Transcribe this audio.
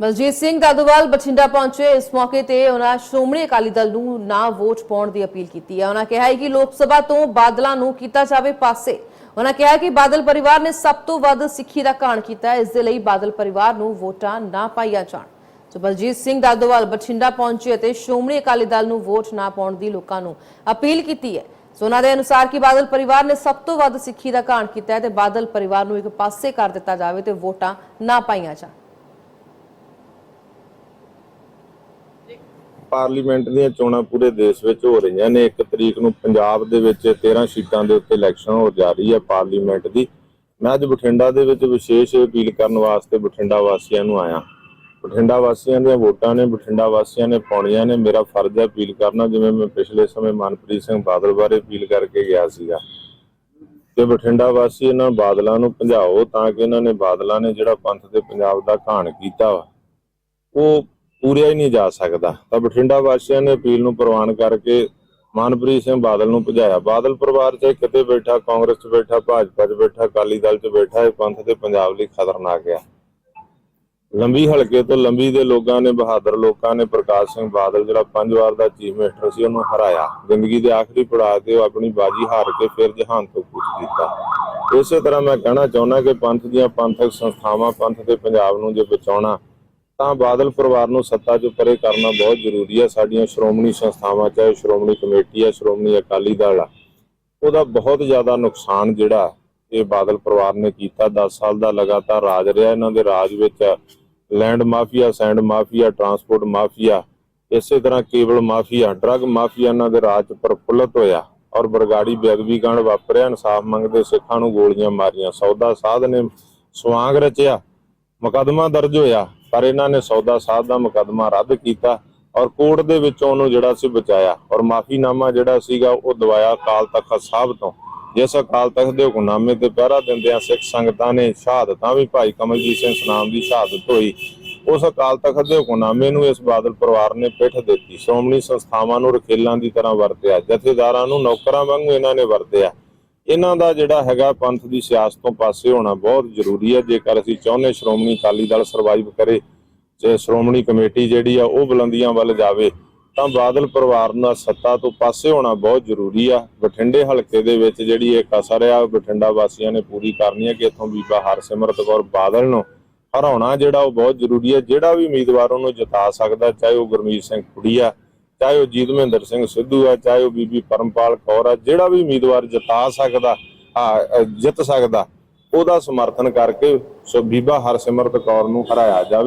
ਬਲਜੀਤ ਸਿੰਘ ਦਾਦੂਵਾਲ ਬਠਿੰਡਾ ਪਹੁੰਚੇ। ਇਸ ਮੌਕੇ ਤੇ ਉਹਨਾਂ ਸ਼੍ਰੋਮਣੀ ਅਕਾਲੀ ਦਲ ਨੂੰ ਨਾ ਵੋਟ ਪਾਉਣ ਦੀ ਅਪੀਲ ਕੀਤੀ ਹੈ। ਉਹਨਾਂ ਕਿਹਾ ਹੈ ਕਿ ਲੋਕ ਸਭਾ ਤੋਂ ਬਾਦਲਾਂ ਨੂੰ ਕੀਤਾ ਜਾਵੇ ਪਾਸੇ। ਉਹਨਾਂ ਕਿਹਾ ਕਿ ਬਾਦਲ ਪਰਿਵਾਰ ਨੇ ਸਭ ਤੋਂ ਵੱਧ ਸਿੱਖੀ ਦਾ ਕਾਣ ਕੀਤਾ ਹੈ। ਇਸ ਦੇ ਲਈ ਬਾਦਲ ਪਰਿਵਾਰ ਨੂੰ ਵੋਟਾਂ ਨਾ ਪਾਈਆਂ ਜਾਣ। ਸੋ ਬਲਜੀਤ ਸਿੰਘ ਦਾਦੂਵਾਲ ਬਠਿੰਡਾ ਪਹੁੰਚੇ ਅਤੇ ਸ਼੍ਰੋਮਣੀ ਅਕਾਲੀ ਦਲ ਨੂੰ ਵੋਟ ਨਾ ਪਾਉਣ ਦੀ ਲੋਕਾਂ ਨੂੰ ਅਪੀਲ ਕੀਤੀ ਹੈ। ਸੋ ਉਹਨਾਂ ਦੇ ਅਨੁਸਾਰ ਕਿ ਬਾਦਲ ਪਰਿਵਾਰ ਨੇ ਸਭ ਤੋਂ ਵੱਧ ਸਿੱਖੀ ਦਾ ਕਾਣ ਕੀਤਾ ਹੈ ਤੇ ਬਾਦਲ ਪਰਿਵਾਰ ਨੂੰ ਇੱਕ ਪਾਸੇ ਕਰ ਦਿੱਤਾ ਜਾਵੇ ਤੇ ਵੋਟਾਂ ਨਾ ਪਾਈਆਂ ਜਾਣ। ਪਾਰਲੀਮੈਂਟ ਦੀਆਂ ਚੋਣਾਂ ਪੂਰੇ ਦੇਸ਼ ਵਿੱਚ ਹੋ ਰਹੀਆਂ ਨੇ। ਇੱਕ ਤਰੀਕ ਨੂੰ ਪੰਜਾਬ ਦੇ ਵਿੱਚ 13 ਸੀਟਾਂ ਦੇ ਉੱਤੇ ਇਲੈਕਸ਼ਨ ਹੋ ਜਾ ਰਹੀ ਹੈ ਪਾਰਲੀਮੈਂਟ ਦੀ। ਮੈਂ ਅੱਜ ਬਠਿੰਡਾ ਦੇ ਵਿੱਚ ਵਿਸ਼ੇਸ਼ ਅਪੀਲ ਕਰਨ ਵਾਸਤੇ ਬਠਿੰਡਾ ਵਾਸੀਆਂ ਨੂੰ ਆਇਆ। ਬਠਿੰਡਾ ਵਾਸੀਆਂ ਦੀਆਂ ਵੋਟਾਂ ਨੇ, ਬਠਿੰਡਾ ਵਾਸੀਆਂ ਨੇ ਪਾਉਣੀਆਂ ਨੇ। ਮੇਰਾ ਫਰਜ਼ ਹੈ ਅਪੀਲ ਕਰਨਾ, ਜਿਵੇਂ ਮੈਂ ਪਿਛਲੇ ਸਮੇਂ ਮਨਪ੍ਰੀਤ ਸਿੰਘ ਬਾਦਲ ਬਾਰੇ ਅਪੀਲ ਕਰਕੇ ਗਿਆ ਸੀਗਾ। ਤੇ ਬਠਿੰਡਾ ਵਾਸੀ ਇਹਨਾਂ ਬਾਦਲਾਂ ਨੂੰ ਭਜਾਓ ਤਾਂ ਕਿ ਇਹਨਾਂ ਨੇ ਬਾਦਲਾਂ ਨੇ ਜਿਹੜਾ ਪੰਥ ਤੇ ਪੰਜਾਬ ਦਾ ਘਾਣ ਕੀਤਾ ਵਾ, ਉਹ ਪੂਰਿਆ ਹੀ ਨਹੀਂ ਜਾ ਸਕਦਾ। ਤਾਂ ਬਠਿੰਡਾ ਵਾਸੀਆਂ ਨੇ ਅਪੀਲ ਨੂੰ ਪ੍ਰਵਾਨ ਕਰਕੇ ਮਨਪ੍ਰੀਤ ਸਿੰਘ ਬਾਦਲ ਨੂੰ ਭਜਾਇਆ। ਬਾਦਲ ਪਰਿਵਾਰ 'ਚ ਕਿਤੇ ਬੈਠਾ, ਕਾਂਗਰਸ 'ਚ ਬੈਠਾ, ਭਾਜਪਾ 'ਚ ਬੈਠਾ, ਅਕਾਲੀ ਦਲ 'ਚ ਬੈਠਾ, ਇਹ ਪੰਥ ਤੇ ਪੰਜਾਬ ਲਈ ਖਤਰਨਾਕ ਆ। ਲੰਬੀ ਹਲਕੇ ਤੋਂ ਲੰਬੀ ਦੇ ਲੋਕਾਂ ਨੇ, ਬਹਾਦਰ ਲੋਕਾਂ ਨੇ ਪ੍ਰਕਾਸ਼ ਸਿੰਘ ਬਾਦਲ, ਜਿਹੜਾ ਪੰਜ ਵਾਰ ਦਾ ਚੀਫ ਮਿਨਿਸਟਰ ਸੀ, ਉਹਨੂੰ ਹਰਾਇਆ। ਜ਼ਿੰਦਗੀ ਦੇ ਆਖਰੀ ਪੜਾਅ ਤੇ ਉਹ ਆਪਣੀ ਬਾਜੀ ਹਾਰ ਕੇ ਫਿਰ ਜਹਾਨ ਤੋਂ ਕੂਚ ਕੀਤਾ। ਇਸੇ ਤਰ੍ਹਾਂ ਮੈਂ ਕਹਿਣਾ ਚਾਹੁੰਦਾ ਕਿ ਪੰਥ ਦੀਆਂ ਪੰਥਕ ਸੰਸਥਾਵਾਂ, ਪੰਥ ਤੇ ਪੰਜਾਬ ਨੂੰ ਜੇ ਬਚਾਉਣਾ ਤਾਂ ਬਾਦਲ ਪਰਿਵਾਰ ਨੂੰ ਸੱਤਾ 'ਚੋਂ ਪਰੇ ਕਰਨਾ ਬਹੁਤ ਜ਼ਰੂਰੀ ਹੈ। ਸਾਡੀਆਂ ਸ਼੍ਰੋਮਣੀ ਸੰਸਥਾਵਾਂ ਚਾਹੇ ਸ਼੍ਰੋਮਣੀ ਕਮੇਟੀ ਹੈ ਸ਼੍ਰੋਮਣੀ ਅਕਾਲੀ ਦਲ ਆ, ਉਹਦਾ ਬਹੁਤ ਜ਼ਿਆਦਾ ਨੁਕਸਾਨ ਜਿਹੜਾ ਇਹ ਬਾਦਲ ਪਰਿਵਾਰ ਨੇ ਕੀਤਾ। 10 ਸਾਲ ਦਾ ਲਗਾਤਾਰ ਰਾਜ ਰਿਹਾ। ਇਹਨਾਂ ਦੇ ਰਾਜ ਵਿੱਚ land mafia, sand mafia, transport mafia, ਇਸੇ ਤਰ੍ਹਾਂ ਕੇਬਲ ਮਾਫੀਆ, ਡਰੱਗ ਮਾਫੀਆ ਇਹਨਾਂ ਦੇ ਰਾਜ 'ਚ ਪ੍ਰਫੁੱਲਤ ਹੋਇਆ ਔਰ ਬਰਗਾੜੀ ਬੇਅਦਬੀ ਕਾਂਡ ਵਾਪਰਿਆ। ਇਨਸਾਫ ਮੰਗਦੇ ਸਿੱਖਾਂ ਨੂੰ ਗੋਲੀਆਂ ਮਾਰੀਆਂ। ਸੌਦਾ ਸਾਧ ਨੇ ਸਵਾਂਗ ਰਚਿਆ। ਮੁਕੱਦਮਾ ਦਰਜ ਹੋਇਆ। ਪਰ ਇਹਨਾਂ ਨੇ ਸੌਦਾ ਸਾਧ ਦਾ ਮੁਕੱਦਮਾ ਰੱਦ ਕੀਤਾ ਔਰ ਕੋਰਟ ਦੇ ਵਿੱਚੋਂ ਉਹਨੂੰ ਜਿਹੜਾ ਸੀ ਬਚਾਇਆ। ਔਰ ਮਾਫੀਨਾਮਾ ਜਿਹੜਾ ਸੀਗਾ, ਉਹ ਦਵਾਇਆ ਅਕਾਲ ਤਖਤ ਸਾਹਿਬ ਤੋਂ। ਜਿਸ ਅਕਾਲ ਤਖਤ ਦੇ ਹੁਕਮਨਾਮੇ ਤੇ ਪਹਿਰਾ ਦਿੰਦਿਆਂ ਸਿੱਖ ਸੰਗਤਾਂ ਨੇ ਸ਼ਹਾਦਤਾਂ ਵੀ ਭਾਈ ਕਮਲਜੀਤ ਸਿੰਘ ਸਨਾਮ ਦੀ ਸ਼ਹਾਦਤ ਹੋਈ। ਉਸ ਅਕਾਲ ਤਖਤ ਦੇ ਹੁਕਮਨਾਮੇ ਨੂੰ ਇਸ ਬਾਦਲ ਪਰਿਵਾਰ ਨੇ ਪਿੱਠ ਦਿੱਤੀ। ਸ਼੍ਰੋਮਣੀ ਸੰਸਥਾਵਾਂ ਨੂੰ ਰਖੇਲਾਂ ਦੀ ਤਰ੍ਹਾਂ ਵਰਤਿਆ, ਜਥੇਦਾਰਾਂ ਨੂੰ ਨੌਕਰਾਂ ਵਾਂਗੂ ਇਹਨਾਂ ਨੇ ਵਰਤਿਆ। ਇਹਨਾਂ ਦਾ ਜਿਹੜਾ ਹੈਗਾ ਪੰਥ ਦੀ ਸਿਆਸਤ ਤੋਂ ਪਾਸੇ ਹੋਣਾ ਬਹੁਤ ਜ਼ਰੂਰੀ ਹੈ। ਜੇਕਰ ਅਸੀਂ ਚਾਹੁੰਦੇ ਸ਼੍ਰੋਮਣੀ ਅਕਾਲੀ ਦਲ ਸਰਵਾਈਵ ਕਰੇ, ਜੇ ਸ਼੍ਰੋਮਣੀ ਕਮੇਟੀ ਜਿਹੜੀ ਆ ਉਹ ਬੁਲੰਦੀਆਂ ਵੱਲ ਜਾਵੇ, ਤਾਂ ਬਾਦਲ ਪਰਿਵਾਰ ਨਾਲ ਸੱਤਾ ਤੋਂ ਪਾਸੇ ਹੋਣਾ ਬਹੁਤ ਜ਼ਰੂਰੀ ਆ। ਬਠਿੰਡੇ ਹਲਕੇ ਦੇ ਵਿੱਚ ਜਿਹੜੀ ਇਹ ਕਸਰ ਆ ਬਠਿੰਡਾ ਵਾਸੀਆਂ ਨੇ ਪੂਰੀ ਕਰਨੀ ਹੈ ਕਿ ਇੱਥੋਂ ਬੀਬਾ ਹਰਸਿਮਰਤ ਕੌਰ ਬਾਦਲ ਨੂੰ ਹਰਾਉਣਾ ਜਿਹੜਾ ਉਹ ਬਹੁਤ ਜ਼ਰੂਰੀ ਹੈ ਜਿਹੜਾ ਵੀ ਉਮੀਦਵਾਰ ਉਹਨੂੰ ਜਿਤਾ ਸਕਦਾ, ਚਾਹੇ ਉਹ ਗੁਰਮੀਤ ਸਿੰਘ ਖੁੜੀਆ ਚਾਹੇ ਉਹ ਜੀਤ ਮਹਿੰਦਰ ਸਿੰਘ ਸਿੱਧੂ ਆ ਚਾਹੇ ਉਹ ਬੀਬੀ ਪਰਮਪਾਲ ਕੌਰ ਆ ਜਿਹੜਾ ਵੀ ਉਮੀਦਵਾਰ ਜਿਤਾ ਸਕਦਾ ਆ, ਜਿੱਤ ਸਕਦਾ ਉਹਦਾ ਸਮਰਥਨ ਕਰਕੇ ਸੋ ਬੀਬਾ ਹਰਸਿਮਰਤ ਕੌਰ ਨੂੰ ਹਰਾਇਆ ਜਾਵੇ।